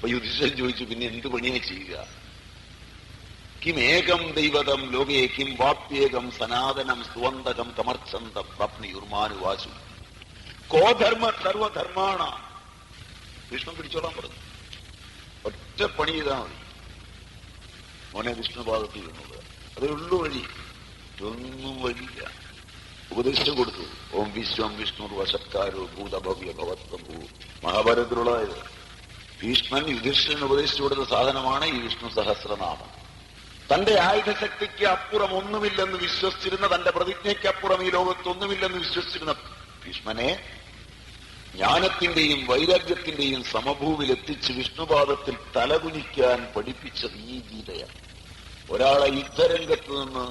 അപ്പൊ യുധിഷ്ഠൻ ചോദിച്ചു പിന്നെ എന്ത് പണിയാ ചെയ്യുക? കിം ഏകം ദൈവതം ലോകേ കിം വാപ്യേകം സനാതനം സുവന്തകം കമർച്ചന്ത പ്രാപ്നിയുർമാനുവാസു കോധർമ്മ സർവധർമാണ. വിഷ്ണു പിടിച്ചോളാൻ പറഞ്ഞു. ഒറ്റ പണി ചെയ്താൽ മതി. മോനെ വിഷ്ണുപാദത്തിൽ നിന്നത് അതേ ഉള്ളു വഴി. ഒന്നും വഴിയില്ല. ഉപദേശം കൊടുത്തു. ഓം വിശ്വം വിഷ്ണു വശക്കാരോ ഭൂതഭവ്യ ഭവത്വം ഭൂ. മഹാഭാരതത്തിലുള്ളതായത്. ഭീഷ്മൻ യുധിഷ്ഠിരൻ ഉപദേശിച്ചു കൊടുത്ത സാധനമാണ് ഈ വിഷ്ണു സഹസ്രനാമം. തന്റെ ആയുധശക്തിക്ക് അപ്പുറം ഒന്നുമില്ലെന്ന് വിശ്വസിച്ചിരുന്ന തന്റെ പ്രതിജ്ഞയ്ക്ക് അപ്പുറം ഈ ലോകത്ത് ഒന്നുമില്ലെന്ന് വിശ്വസിച്ചിരുന്ന ഭീഷ്മനെ ജ്ഞാനത്തിന്റെയും വൈരാഗ്യത്തിന്റെയും സമഭൂവിൽ എത്തിച്ച് വിഷ്ണുപാദത്തിൽ തലകുനിക്കാൻ പഠിപ്പിച്ചത് ഈ ഗീതയാണ്. ഒരാളെ യുദ്ധരംഗത്ത് നിന്ന്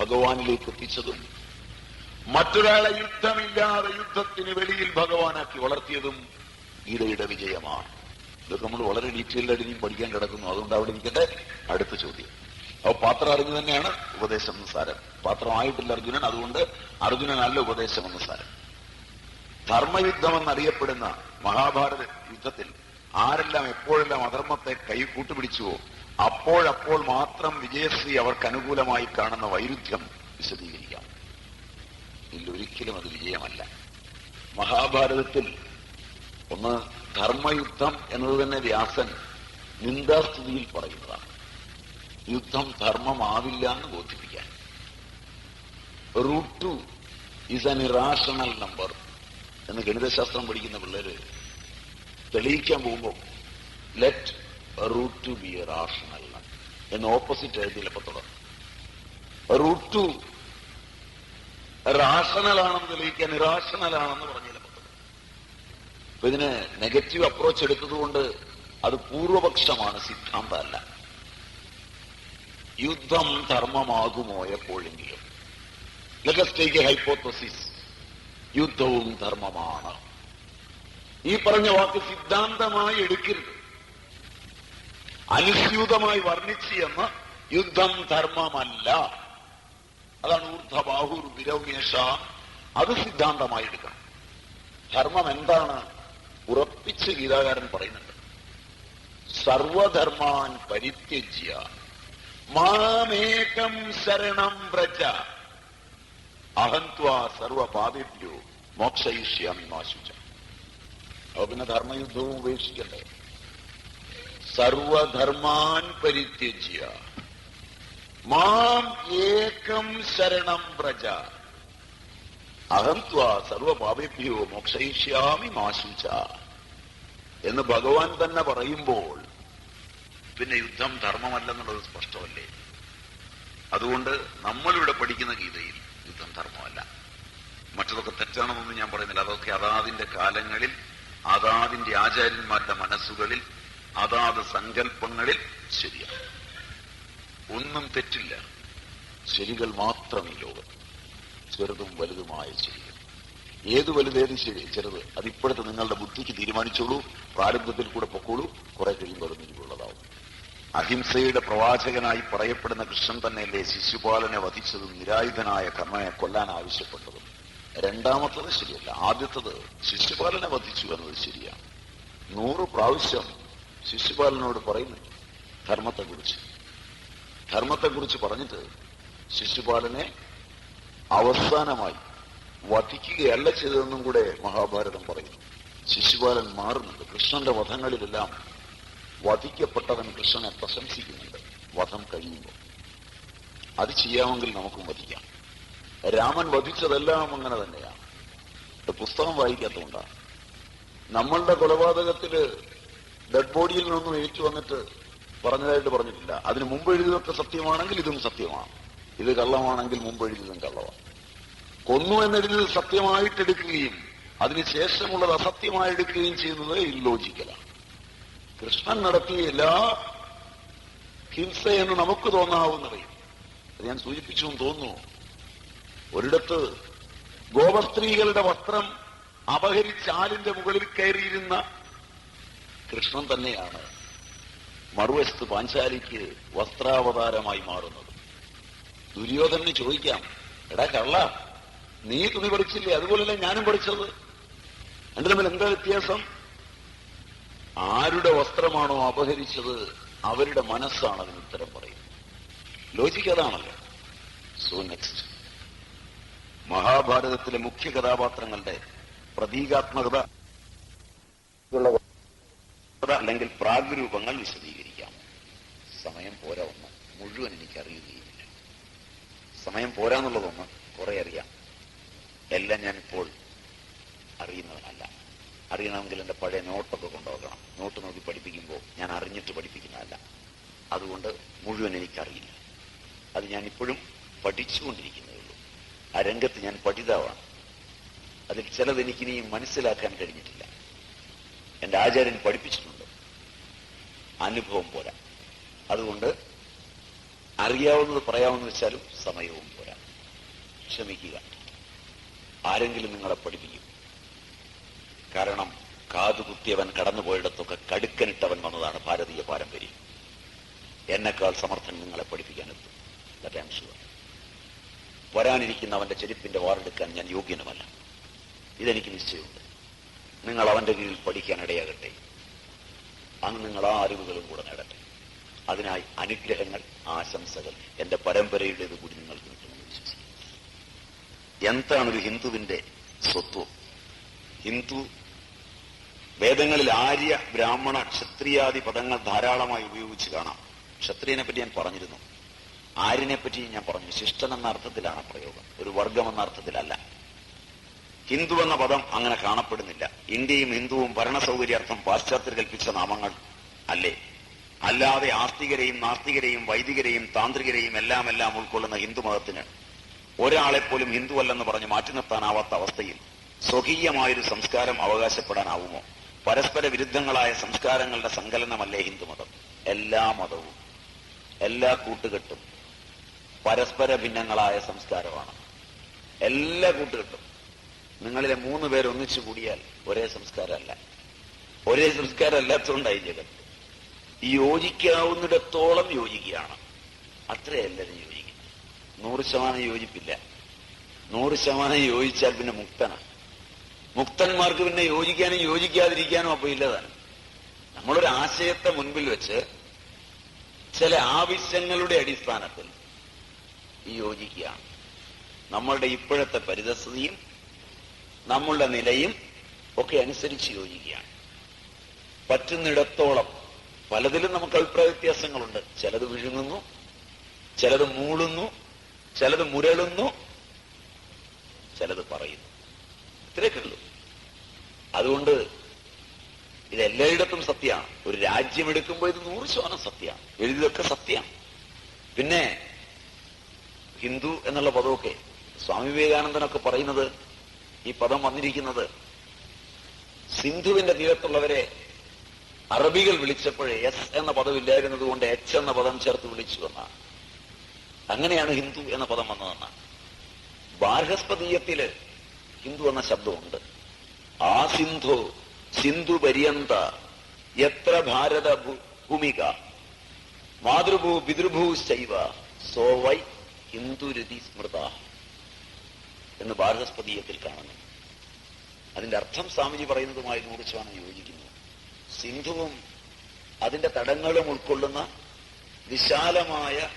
ഭഗവാനിലേക്ക് എത്തിച്ചതും മറ്റൊരാളെ യുദ്ധമില്ലാതെ യുദ്ധത്തിന് വെളിയിൽ ഭഗവാനാക്കി വളർത്തിയതും ഗീതയുടെ വിജയമാണ്. ഇതൊക്കെ നമ്മൾ വളരെ ഡീറ്റെയിൽഡായിട്ട് ഇനിയും പഠിക്കാൻ കിടക്കുന്നു. അതുകൊണ്ട് അവിടെ ഇരിക്കട്ടെ. അടുത്ത ചോദ്യം. അപ്പൊ പാത്രം അറിഞ്ഞു തന്നെയാണ് ഉപദേശം എന്ന് സാരം. പാത്രമായിട്ടില്ല അർജുനൻ. അതുകൊണ്ട് അർജുനനല്ല ഉപദേശം എന്ന് സാരം. ധർമ്മയുദ്ധം എന്നറിയപ്പെടുന്ന മഹാഭാരത യുദ്ധത്തിൽ ആരെല്ലാം എപ്പോഴെല്ലാം അധർമ്മത്തെ കൈ കൂട്ടുപിടിച്ചുവോ അപ്പോഴപ്പോൾ മാത്രം വിജയശ്രീ അവർക്ക് അനുകൂലമായി കാണുന്ന വൈരുദ്ധ്യം വിശദീകരിക്കാം. ഇതിലൊരിക്കലും അത് വിജയമല്ല. മഹാഭാരതത്തിൽ ഒന്ന് ധർമ്മയുദ്ധം എന്നത് തന്നെ വ്യാസൻ നിന്ദാസ്തുതിയിൽ പറയുന്നതാണ്. യുദ്ധം ധർമ്മമാവില്ല എന്ന് ബോധിപ്പിക്കാൻ. Root two is an irrational number എന്ന് ഗണിതശാസ്ത്രം പഠിക്കുന്ന പിള്ളേര് തെളിയിക്കാൻ പോകുമ്പോൾ let root two be rational എന്ന് ഓപ്പോസിറ്റ് എഴുതിയില്ലപ്പോ തുടർന്ന് റൂട്ട് ടു റാഷണൽ ആണെന്ന് തെളിയിക്കാൻ ഇറാഷണൽ ആണെന്ന് പറഞ്ഞില്ലപ്പോ അപ്പൊ ഇതിന് നെഗറ്റീവ് അപ്രോച്ച് എടുത്തതുകൊണ്ട് അത് പൂർവപക്ഷമാണ് സിദ്ധാന്തമല്ല. യുദ്ധം ധർമ്മമാകുമോ എപ്പോഴെങ്കിലും ലെഗസ്റ്റേക്ക് ഹൈപ്പോത്തസിസ് യുദ്ധവും ധർമ്മമാണ്. ഈ പറഞ്ഞ വാക്ക് സിദ്ധാന്തമായി എടുക്കരുത്. അനുസ്യൂതമായി വർണിച്ചു എന്ന് യുദ്ധം ധർമ്മമല്ല. അതാണ് ഊർധബാഹുർ വിരൗമേഷ. അത് സിദ്ധാന്തമായി എടുക്കണം. ധർമ്മം എന്താണ്? ഉറപ്പിച്ച് ഗീതാകാരൻ പറയുന്നുണ്ട്. സർവധർമാൻ പരിത്യജ്യ. മാമേകം ശരണം വ്രജ. അഹന്ത്വാ സർവപാപിഭ്യോ മോക്ഷയിഷ്യാമി മാശുച. അപ്പൊ പിന്നെ ധർമ്മയുദ്ധവും ഉപേക്ഷിക്കണ്ടേ? സർവധർമാൻ പരിത്യജ്യ. മാം ഏകം ശരണം വ്രജ. അഹന്ത്വ സർവപാപിഭ്യോ മോക്ഷയിഷ്യാമി മാശുച. എന്ന് ഭഗവാൻ തന്നെ പറയുമ്പോൾ പിന്നെ യുദ്ധം ധർമ്മമല്ലെന്നുള്ളത് സ്പഷ്ടമല്ലേ? അതുകൊണ്ട് നമ്മളിവിടെ പഠിക്കുന്ന ഗീതയിൽ യുദ്ധം ധർമ്മമല്ല. മറ്റതൊക്കെ തെറ്റാണെന്നൊന്നും ഞാൻ പറയുന്നില്ല. അതൊക്കെ അതാതിന്റെ കാലങ്ങളിൽ അതാതിന്റെ ആചാര്യന്മാരുടെ മനസ്സുകളിൽ അതാത് സങ്കല്പങ്ങളിൽ ശരിയാണ്. ഒന്നും തെറ്റില്ല. ശരികൾ മാത്രം ഈ ലോകത്ത് ചെറുതും വലുതുമായ ശരികൾ. ഏത് വലുതേതും ശരി ചെറുത്. അതിപ്പോഴത്തെ നിങ്ങളുടെ ബുദ്ധിക്ക് തീരുമാനിച്ചോളൂ. പ്രാരംഭത്തിൽ കൂടെ പൊക്കോളൂ. കുറെ കഴിയുമ്പോൾ അത് നിങ്ങൾക്കുള്ളതാവും അഹിംസയുടെ പ്രവാചകനായി പറയപ്പെടുന്ന കൃഷ്ണൻ തന്നെയല്ലേ ശിശുപാലനെ വധിച്ചതും നിരായുധനായ കർണനെ കൊല്ലാൻ ആവശ്യപ്പെട്ടതും? രണ്ടാമത്തത് ശരിയല്ല. ആദ്യത്തത് ശിശുപാലനെ വധിച്ചു എന്നത് ശരിയാണ്. നൂറ് പ്രാവശ്യം ശിശുപാലനോട് പറയുന്നു ധർമ്മത്തെക്കുറിച്ച്. ധർമ്മത്തെക്കുറിച്ച് പറഞ്ഞിട്ട് ശിശുപാലനെ അവസാനമായി വധിക്കുകയല്ല ചെയ്തതെന്നും കൂടെ മഹാഭാരതം പറയുന്നു. ശിശുപാലൻ മാറുന്നുണ്ട്. കൃഷ്ണന്റെ വധങ്ങളിലെല്ലാം വധിക്കപ്പെട്ടവൻ കൃഷ്ണനെ പ്രശംസിക്കുന്നുണ്ട്. വധം കഴിയുമ്പോൾ. അത് ചെയ്യാമെങ്കിൽ നമുക്കും വധിക്കാം. രാമൻ വധിച്ചതെല്ലാം അങ്ങനെ തന്നെയാണ്. പുസ്തകം വായിക്കാത്തതുകൊണ്ടാണ്. നമ്മളുടെ കൊലപാതകത്തിൽ ഡെഡ് ബോഡിയിൽ നിന്നും ഏറ്റു വന്നിട്ട് പറഞ്ഞതായിട്ട് പറഞ്ഞിട്ടില്ല. അതിന് മുമ്പ് എഴുതിയതൊക്കെ സത്യമാണെങ്കിൽ ഇതും സത്യമാണ്. ഇത് കള്ളമാണെങ്കിൽ മുമ്പ് എഴുതിയതും കള്ളമാണ്. കൊന്നു എന്നതിൽ സത്യമായിട്ട് എടുക്കുകയും അതിനുശേഷമുള്ളത് അസത്യമായി എടുക്കുകയും ചെയ്യുന്നത് ഇല്ലോജിക്കലാണ് കൃഷ്ണൻ നടത്തിയ എല്ലാ ഹിംസയെന്ന് നമുക്ക് തോന്നാവുന്നറിയും അത് ഞാൻ സൂചിപ്പിച്ചു തോന്നുന്നു. ഒരിടത്ത് ഗോപസ്ത്രീകളുടെ വസ്ത്രം അപഹരിച്ചാലിന്റെ മുകളിൽ കയറിയിരുന്ന കൃഷ്ണൻ തന്നെയാണ് മറുവശത്ത് പാഞ്ചാലിക്ക് വസ്ത്രാവതാരമായി മാറുന്നത്. ദുര്യോധനന് ചോദിക്കാം എടാ കള്ള നീ തുണി പഠിച്ചില്ലേ? അതുപോലല്ലേ ഞാനും പഠിച്ചത്. എന്റെ തമ്മിൽ എന്താ വ്യത്യാസം? ആരുടെ വസ്ത്രമാണോ അപഹരിച്ചത് അവരുടെ മനസ്സാണ് അതിന് ഉത്തരം പറയുന്നത്. ലോജിക്ക് അതാണല്ലോ. സോ നെക്സ്റ്റ് മഹാഭാരതത്തിലെ മുഖ്യ കഥാപാത്രങ്ങളുടെ പ്രതീകാത്മകത അല്ലെങ്കിൽ പ്രാഗ്രൂപങ്ങൾ വിശദീകരിക്കാം. സമയം പോരാ ഒന്ന്. മുഴുവൻ എനിക്ക് അറിയുകയില്ല സമയം പോരാന്നുള്ളതൊന്ന് കുറെ അറിയാം. എല്ലാം ഞാനിപ്പോൾ അറിയുന്നവനല്ല. അറിയണമെങ്കിൽ എന്റെ പഴയ നോട്ടൊക്കെ കൊണ്ടുപോകണം നോട്ട് നോക്കി പഠിപ്പിക്കുമ്പോൾ ഞാൻ അറിഞ്ഞിട്ട് പഠിപ്പിക്കുന്നതല്ല. അതുകൊണ്ട് മുഴുവൻ എനിക്കറിയില്ല. അത് ഞാൻ ഇപ്പോഴും പഠിച്ചുകൊണ്ടിരിക്കുന്നേ ഉള്ളൂ. ആ രംഗത്ത് ഞാൻ പഠിതാവാണ്. അതിൽ ചിലത് എനിക്കിനിയും മനസ്സിലാക്കാൻ കഴിഞ്ഞിട്ടില്ല. എന്റെ ആചാര്യൻ പഠിപ്പിച്ചിട്ടുണ്ട്. അനുഭവം പോരാ. അതുകൊണ്ട് അറിയാവുന്നത് പറയാമെന്ന് വെച്ചാലും സമയവും പോരാ. ക്ഷമിക്കുക. ആരെങ്കിലും നിങ്ങളെ പഠിപ്പിക്കും. കാരണം കാതുകുത്തിയവൻ കടന്നുപോയിടത്തൊക്കെ കടുക്കനിട്ടവൻ വന്നതാണ് ഭാരതീയ പാരമ്പര്യം. എന്നെക്കാൾ സമർത്ഥൻ നിങ്ങളെ പഠിപ്പിക്കാനെത്തും. വരാനിരിക്കുന്ന അവന്റെ ചെരുപ്പിന്റെ വാറെടുക്കാൻ ഞാൻ യോഗ്യനുമല്ല. ഇതെനിക്ക് നിശ്ചയമുണ്ട്. നിങ്ങൾ അവന്റെ കീഴിൽ പഠിക്കാൻ ഇടയാകട്ടെ. അന്ന് നിങ്ങൾ ആ അറിവുകളും കൂടെ നേടട്ടെ. അതിനായി അനുഗ്രഹങ്ങൾ ആശംസകൾ എന്റെ പരമ്പരയുടേത് കൂടി നിങ്ങൾക്ക് വിശ്വസിക്കുന്നു എന്താണ് ഒരു ഹിന്ദുവിന്റെ സ്വത്വം? ഹിന്ദു വേദങ്ങളിൽ ആര്യ ബ്രാഹ്മണ ക്ഷത്രിയാദി പദങ്ങൾ ധാരാളമായി ഉപയോഗിച്ച് കാണാം. ക്ഷത്രിയനെ പറ്റി ഞാൻ പറഞ്ഞിരുന്നു. ആര്യനെ പറ്റി ഞാൻ പറഞ്ഞു. ശിഷ്ടൻ എന്ന അർത്ഥത്തിലാണ് പ്രയോഗം. ഒരു വർഗം എന്ന അർത്ഥത്തിലല്ല. ഹിന്ദു എന്ന പദം അങ്ങനെ കാണപ്പെടുന്നില്ല. ഇന്ത്യയും ഹിന്ദുവും ഭരണ സൗകര്യാർത്ഥം പാശ്ചാത്യർ കൽപ്പിച്ച നാമങ്ങൾ അല്ലേ? അല്ലാതെ ആസ്തികരെയും നാസ്തികരെയും വൈദികരെയും താന്ത്രികരെയും എല്ലാം എല്ലാം ഉൾക്കൊള്ളുന്ന ഹിന്ദു മതത്തിന് ഒരാളെപ്പോലും ഹിന്ദുവല്ലെന്ന് പറഞ്ഞ് മാറ്റി നിർത്താനാവാത്ത അവസ്ഥയിൽ സ്വകീയമായൊരു സംസ്കാരം അവകാശപ്പെടാനാവുമോ? പരസ്പര വിരുദ്ധങ്ങളായ സംസ്കാരങ്ങളുടെ സങ്കലനമല്ലേ ഹിന്ദുമതം എല്ലാ മതവും എല്ലാ കൂട്ടുകെട്ടും പരസ്പര ഭിന്നങ്ങളായ സംസ്കാരമാണ്. എല്ലാ കൂട്ടുകെട്ടും. നിങ്ങളിലെ മൂന്ന് പേർ ഒന്നിച്ചു കൂടിയാൽ ഒരേ സംസ്കാരമല്ല. ഒരേ സംസ്കാരം അല്ലാത്തതുകൊണ്ടായി ജഗത്ത്. യോജിക്കാവുന്നിടത്തോളം യോജിക്കുകയാണ്. അത്രേ എല്ലാവരും യോജിക്കുന്നത്. നൂറ് ശതമാനം യോജിപ്പില്ല. നൂറ് ശതമാനം യോജിച്ചാൽ പിന്നെ മുക്തനാണ് മുക്തന്മാർക്ക് പിന്നെ യോജിക്കാനും യോജിക്കാതിരിക്കാനും അപ്പൊ ഇല്ലതാണ്. നമ്മളൊരു ആശയത്തെ മുൻപിൽ വെച്ച് ചില ആവശ്യങ്ങളുടെ അടിസ്ഥാനത്തിൽ യോജിക്കുകയാണ്. നമ്മളുടെ ഇപ്പോഴത്തെ പരിതസ്ഥിതിയും നമ്മളുടെ നിലയും ഒക്കെ അനുസരിച്ച് യോജിക്കുകയാണ്. പറ്റുന്നിടത്തോളം പലതിലും നമുക്ക് അഭിപ്രായ വ്യത്യാസങ്ങളുണ്ട്. ചിലത് വിഴുങ്ങുന്നു ചിലത് മൂളുന്നു ചിലത് മുരളുന്നു ചിലത് പറയുന്നു. ഇത്രയൊക്കെ ഉള്ളൂ. അതുകൊണ്ട് ഇതെല്ലായിടത്തും സത്യമാണ്. ഒരു രാജ്യം എടുക്കുമ്പോൾ ഇത് നൂറ് ശതമാനം സത്യമാണ്. എഴുതിയതൊക്കെ സത്യമാണ്. പിന്നെ ഹിന്ദു എന്നുള്ള പദമൊക്കെ സ്വാമി വിവേകാനന്ദനൊക്കെ പറയുന്നത് ഈ പദം വന്നിരിക്കുന്നത് സിന്ധുവിന്റെ തീരത്തുള്ളവരെ അറബികൾ വിളിച്ചപ്പോഴേ എസ് എന്ന പദം ഇല്ലായിരുന്നത് കൊണ്ട് എച്ച് എന്ന പദം ചേർത്ത് വിളിച്ചു എന്നാണ്. അങ്ങനെയാണ് ഹിന്ദു എന്ന പദം വന്നതെന്നാണ് ബാർഹസ്പതീയത്തിൽ ഹിന്ദു എന്ന ശബ്ദമുണ്ട്. ആ സിന്ധു സിന്ധു പര്യന്ത എത്ര ഭാരത ഭൂമിക? മാതൃഭൂ പിതൃഭൂ ശൈവ സോവൈ ഹിന്ദുരുതി സ്മൃത എന്ന് ഭാരതസ്പതീയത്തിൽ കാണുന്നു. അതിന്റെ അർത്ഥം സ്വാമിജി പറയുന്നതുമായി നൂറിച്ചാണ് യോജിക്കുന്നത് യോജിക്കുന്നു. സിന്ധുവും അതിന്റെ തടങ്ങളും ഉൾക്കൊള്ളുന്ന വിശാലമായ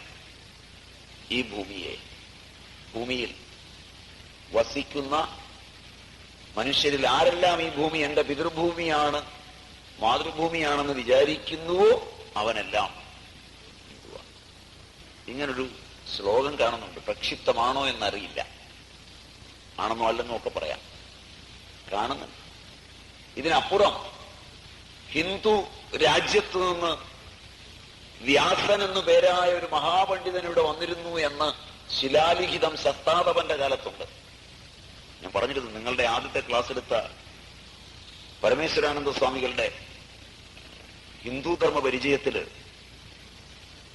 ഈ ഭൂമിയെ ഭൂമിയിൽ വസിക്കുന്ന മനുഷ്യരിൽ ആരെല്ലാം ഈ ഭൂമി എന്റെ പിതൃഭൂമിയാണ് മാതൃഭൂമിയാണെന്ന് വിചാരിക്കുന്നുവോ അവനെല്ലാം? ഇങ്ങനൊരു ശ്ലോകം കാണുന്നുണ്ട്. പ്രക്ഷിപ്തമാണോ എന്നറിയില്ല. ആണെന്നോ അല്ലെന്നോ ഒക്കെ പറയാം. കാണുന്നുണ്ട്. ഇതിനപ്പുറം ഹിന്ദു രാജ്യത്തു നിന്ന് വ്യാസൻ എന്നു പേരായ ഒരു മഹാപണ്ഡിതൻ ഇവിടെ വന്നിരുന്നു എന്ന് ശിലാലിഖിതം ശസ്താതപന്റെ കാലത്തുണ്ട്. ഞാൻ പറഞ്ഞിരുന്നു നിങ്ങളുടെ ആദ്യത്തെ ക്ലാസ് എടുത്ത പരമേശ്വരാനന്ദ സ്വാമികളുടെ ഹിന്ദുധർമ്മ പരിചയത്തിൽ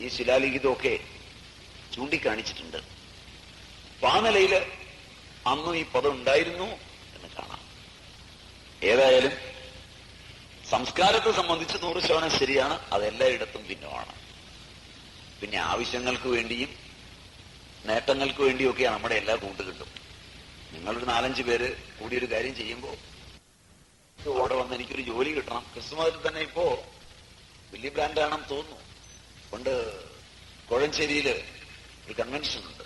ഈ ശിലാലിഖിതമൊക്കെ ചൂണ്ടിക്കാണിച്ചിട്ടുണ്ട്. പാനലയിൽ അന്നും ഈ പദം ഉണ്ടായിരുന്നു എന്ന് കാണാം. ഏതായാലും സംസ്കാരത്തെ സംബന്ധിച്ച് നൂറ് ശതമാനം ശരിയാണ് അതെല്ലായിടത്തും ഭിന്നമാണ്. പിന്നെ ആവശ്യങ്ങൾക്ക് വേണ്ടിയും നേട്ടങ്ങൾക്ക് വേണ്ടിയൊക്കെയാണ് നമ്മുടെ എല്ലാ കൂട്ടുകെട്ടും നിങ്ങളൊരു നാലഞ്ച് പേര് കൂടി ഒരു കാര്യം ചെയ്യുമ്പോൾ അവിടെ വന്ന് എനിക്കൊരു ജോലി കിട്ടണം. ക്രിസ്തുമതിൽ തന്നെ ഇപ്പോ വലിയ ബ്രാൻഡാണെന്ന് തോന്നുന്നു. പണ്ട് കോഴഞ്ചേരിയിൽ ഒരു കൺവെൻഷൻ ഉണ്ട്.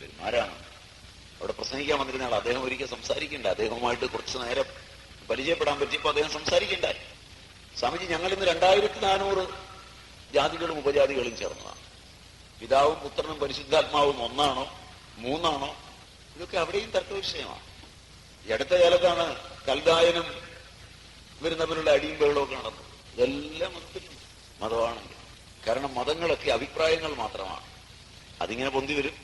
പെരുമാരാണ്. അവിടെ പ്രസംഗിക്കാൻ വന്നിരുന്ന ആൾ അദ്ദേഹം ഒരിക്കൽ സംസാരിക്കണ്ട. അദ്ദേഹവുമായിട്ട് കുറച്ചു നേരം പരിചയപ്പെടാൻ പറ്റിയപ്പോ അദ്ദേഹം സംസാരിക്കണ്ടായി. സ്വാമിജി ഞങ്ങൾ ഇന്ന് രണ്ടായിരത്തി നാനൂറ് ജാതികളും ഉപജാതികളും ചേർന്നതാണ്. പിതാവും പുത്രനും പരിശുദ്ധാത്മാവും ഒന്നാണോ മൂന്നാണോ ഇതൊക്കെ അവിടെയും തർക്ക വിഷയമാണ്. ഈ അടുത്ത കാലത്താണ് കൽദായനും ഇവരും അടിയും ബഹളമൊക്കെ നടന്നത്. ഇതെല്ലാം മതത്തിലുണ്ട് മതമാണെങ്കിൽ. കാരണം മതങ്ങളൊക്കെ അഭിപ്രായങ്ങൾ മാത്രമാണ്. അതിങ്ങനെ പൊന്തി വരും.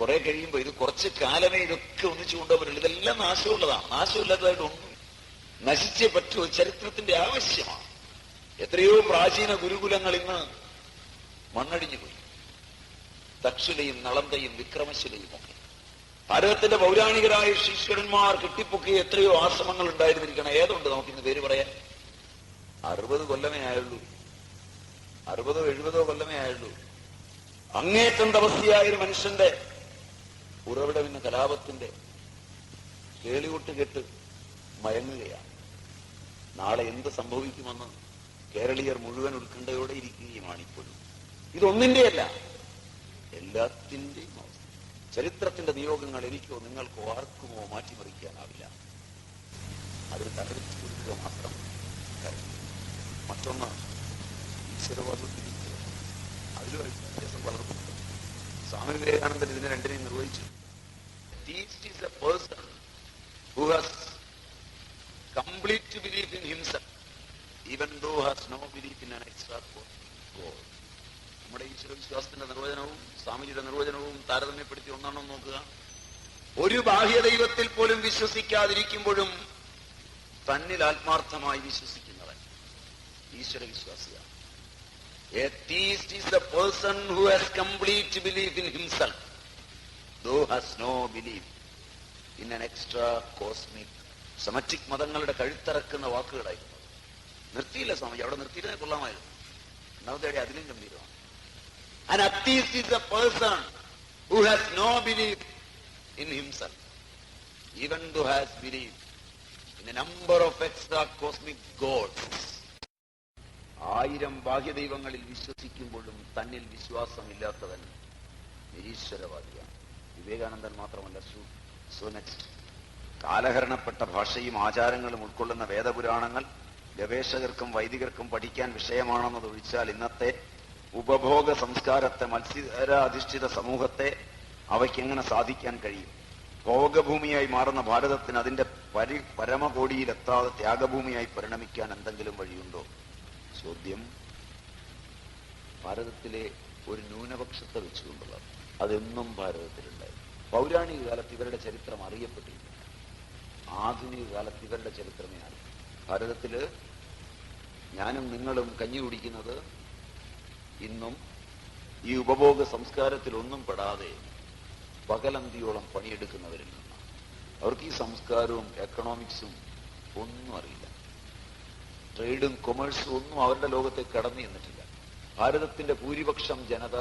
കുറെ കഴിയുമ്പോൾ ഇത് കുറച്ച് കാലമേ ഇതൊക്കെ ഒന്നിച്ചു കൊണ്ടുപോകുള്ളൂ ഇതെല്ലാം നാശമുള്ളതാണ്. നാശമില്ലാത്തതായിട്ട് ഒന്നും നശിച്ചേ പറ്റുമോ ചരിത്രത്തിന്റെ ആവശ്യമാണ്. എത്രയോ പ്രാചീന ഗുരുകുലങ്ങൾ ഇന്ന് മണ്ണടിഞ്ഞു പോയി. തക്ഷുലയും നളന്തയും വിക്രമശിലയും ഒക്കെ ഭാരതത്തിന്റെ പൗരാണികരായ ശീശ്വരന്മാർ കെട്ടിപ്പൊക്കിയ എത്രയോ ആശ്രമങ്ങൾ ഉണ്ടായിരുന്നിരിക്കണം. ഏതുണ്ട് നമുക്കിന്ന് പേര് പറയാൻ? അറുപത് കൊല്ലമേ ആയുള്ളൂ. അറുപതോ എഴുപതോ കൊല്ലമേ ആയുള്ളൂ. അങ്ങേറ്റം തപസ്യായ ഒരു മനുഷ്യന്റെ ഉറവിടം ഇന്ന് കലാപത്തിന്റെ കേളികൊട്ട് കെട്ട് മയങ്ങുകയാണ്. നാളെ എന്ത് സംഭവിക്കുമെന്ന് കേരളീയർ മുഴുവൻ ഉത്കണ്ഠയോടെ ഇരിക്കുകയുമാണ് ഇപ്പോഴും. ഇതൊന്നിന്റെയല്ല എല്ലാത്തിന്റെയും അവസ്ഥ. ചരിത്രത്തിന്റെ നിയോഗങ്ങൾ എനിക്കോ നിങ്ങൾക്കോ ആർക്കുമോ മാറ്റിമറിക്കാനാവില്ല. അതിൽ തകർച്ചു കൊടുക്കുക മാത്രം. മറ്റൊന്ന് ഈശ്വരവാദത്തിരിക്കുക. അതിലും വ്യത്യാസം വളർന്നു സ്വാമി വിവേകാനന്ദൻ ഇതിനെ രണ്ടിനെയും നിർവഹിച്ചു. Is a person who has complete belief in himself, though has no belief in an extra God. നമ്മുടെ ഈശ്വര വിശ്വാസത്തിന്റെ നിർവചനവും സ്വാമിജിയുടെ നിർവചനവും താരതമ്യപ്പെടുത്തി ഒന്നാണോ നോക്കുക. ഒരു ബാഹ്യ ദൈവത്തിൽ പോലും വിശ്വസിക്കാതിരിക്കുമ്പോഴും തന്നിൽ ആത്മാർത്ഥമായി വിശ്വസിക്കുന്നവൻ ഈശ്വര വിശ്വാസിയാണ്. A theist സമറ്റിക് മതങ്ങളുടെ കഴുത്തിറക്കുന്ന വാക്കുകളായിരുന്നു നിർത്തിയില്ല സ്വാമി അവിടെ നിർത്തിയിരുന്നേ കൊള്ളാമായിരുന്നു. രണ്ടാമത്തെ അതിലും ഗംഭീരമാണ്. An atheist is a person who has no belief in himself, even though has belief in number of extra cosmic gods. ആയിരം ബാഹ്യദൈവങ്ങളിൽ വിശ്വസിക്കുമ്പോഴും തന്നിൽ വിശ്വാസമില്ലാത്തവൻ നിരീശ്വരവാദിയാണ്. വിവേകാനന്ദൻ മാത്രമല്ല സു കാലഹരണപ്പെട്ട ഭാഷയും ആചാരങ്ങളും ഉൾക്കൊള്ളുന്ന വേദപുരാണങ്ങൾ ഗവേഷകർക്കും വൈദികർക്കും പഠിക്കാൻ വിഷയമാണെന്നതൊഴിച്ചാൽ ഇന്നത്തെ ഉപഭോഗ സംസ്കാരത്തെ മത്സരാധിഷ്ഠിത സമൂഹത്തെ അവയ്ക്ക് എങ്ങനെ സാധിക്കാൻ കഴിയും? ഭോഗഭൂമിയായി മാറുന്ന ഭാരതത്തിന് അതിന്റെ പരി പരമകോടിയിലെത്താതെ ത്യാഗഭൂമിയായി പരിണമിക്കാൻ എന്തെങ്കിലും വഴിയുണ്ടോ? ചോദ്യം. ഭാരതത്തിലെ ഒരു ന്യൂനപക്ഷത്തെ വെച്ചുകൊണ്ടുള്ളത് അതെന്നും ഭാരതത്തിലുണ്ടായി. പൗരാണിക കാലത്ത് ഇവരുടെ ചരിത്രം അറിയപ്പെട്ടില്ല ആധുനിക കാലത്ത് ഇവരുടെ ചരിത്രമേ അറിയും ഭാരതത്തിൽ ഞാനും നിങ്ങളും കഞ്ഞി കുടിക്കുന്നത് ഇന്നും ഈ ഉപഭോഗ സംസ്കാരത്തിലൊന്നും പെടാതെ പകലന്തിയോളം പണിയെടുക്കുന്നവരിൽ നിന്നാണ്. അവർക്ക് ഈ സംസ്കാരവും എക്കണോമിക്സും ഒന്നും അറിയില്ല. ട്രേഡും കൊമേഴ്സും ഒന്നും അവരുടെ ലോകത്തെ കടന്നു ചെന്നിട്ടില്ല. ഭാരതത്തിന്റെ ഭൂരിപക്ഷം ജനത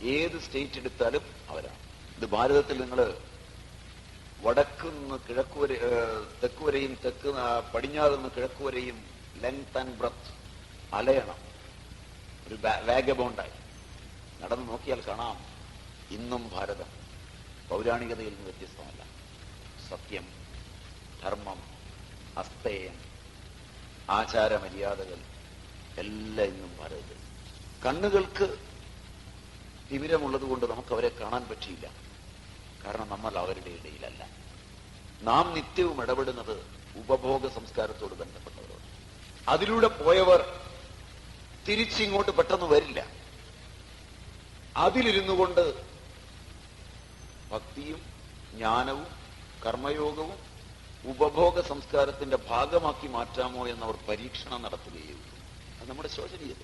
ഏത് സ്റ്റേറ്റ് എടുത്താലും അവരാണ്. ഇത് ഭാരതത്തിൽ നിങ്ങൾ വടക്ക് നിന്ന് കിഴക്ക് വരെ ഏഹ്, തെക്ക് പടിഞ്ഞാറ് നിന്ന് കിഴക്ക് വരെയും ലെങ്ത് ആൻഡ് ബ്രത്ത് അലയണം. ഒരു വാഗബോണ്ടായി. നടന്നു നോക്കിയാൽ കാണാം. ഇന്നും ഭാരതം പൗരാണികതയിൽ നിന്ന് വ്യത്യസ്തമല്ല. സത്യം ധർമ്മം അസ്തേയം ആചാരമര്യാദകൾ എല്ലാം ഇന്നും ഭാരതത്തിൽ. കണ്ണുകൾക്ക് തിമിരമുള്ളത് കൊണ്ട് നമുക്ക് അവരെ കാണാൻ പറ്റിയില്ല. കാരണം നമ്മൾ അവരുടെ ഇടയിലല്ല. നാം നിത്യവും ഇടപെടുന്നത് ഉപഭോഗ സംസ്കാരത്തോട് ബന്ധപ്പെട്ടവരോട്. അതിലൂടെ പോയവർ തിരിച്ചിങ്ങോട്ട് പെട്ടെന്ന് വരില്ല. അതിലിരുന്നു കൊണ്ട് ഭക്തിയും ജ്ഞാനവും കർമ്മയോഗവും ഉപഭോഗ സംസ്കാരത്തിന്റെ ഭാഗമാക്കി മാറ്റാമോ എന്നവർ പരീക്ഷണം നടത്തുകയുള്ളൂ. അത് നമ്മുടെ ശോചനീയത